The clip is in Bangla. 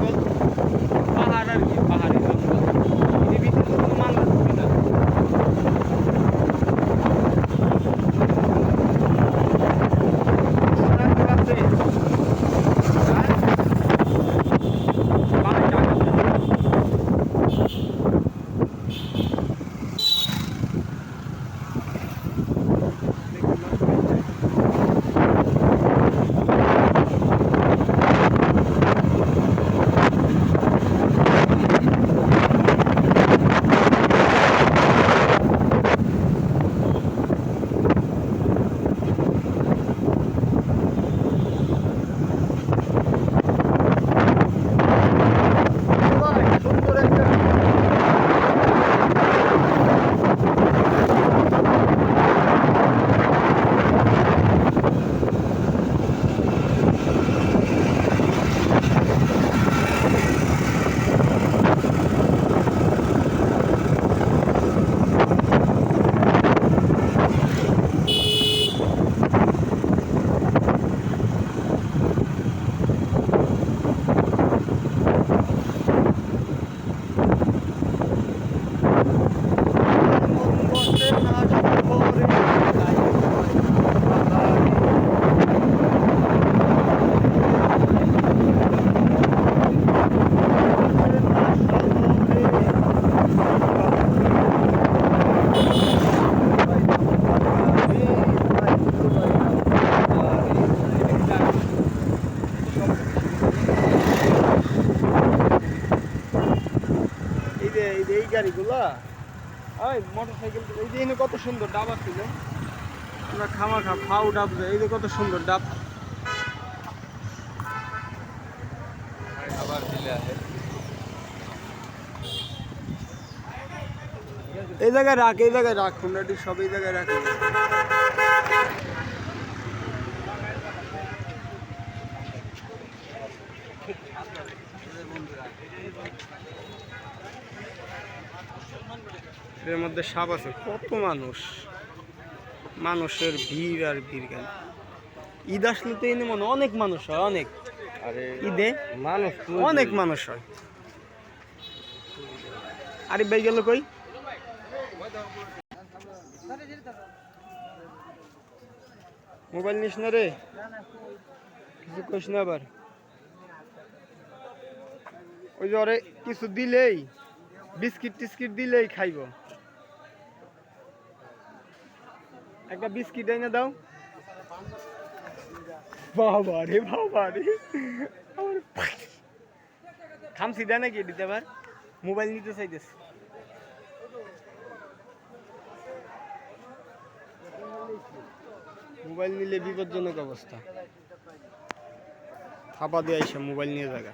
Thank. এই গাড়িগুলা? ওই মোটর সাইকেল এই যে এখানে কত সুন্দর ডাব আছে যে। আমরা খামা খা ফাউ ডাব এই যে কত সুন্দর ডাব। আবার দিলে আছে এই জায়গায় রাখ এই জায়গায় রাখ হুন্ডাটি সব এই জায়গায় রাখ। এর মধ্যে সাপ আছে কত মানুষ? মানুষের ভিড় আর ভিড় কেন? ঈদ আসলে তো এনে মনে অনেক মানুষ হয় অনেক। আরে ঈদে মানুষ অনেক মানুষ হয়। আরে ভাই গেল কই? মোবাইল নিস না রে। কিছু কইস না আবার। ওই যে কিছু দিলেই বিস্কিট টিস্কিট দিলেই খাইব। একটা বিস্কিট এনে দাও। বাবা রে বাবা রে। খামসি দেয় নাকি দিতে আবার? মোবাইল নিতে চাইতেছে। মোবাইল নিলে বিপজ্জনক অবস্থা। থাপা দিয়ে আইসা মোবাইল নিয়ে জায়গা।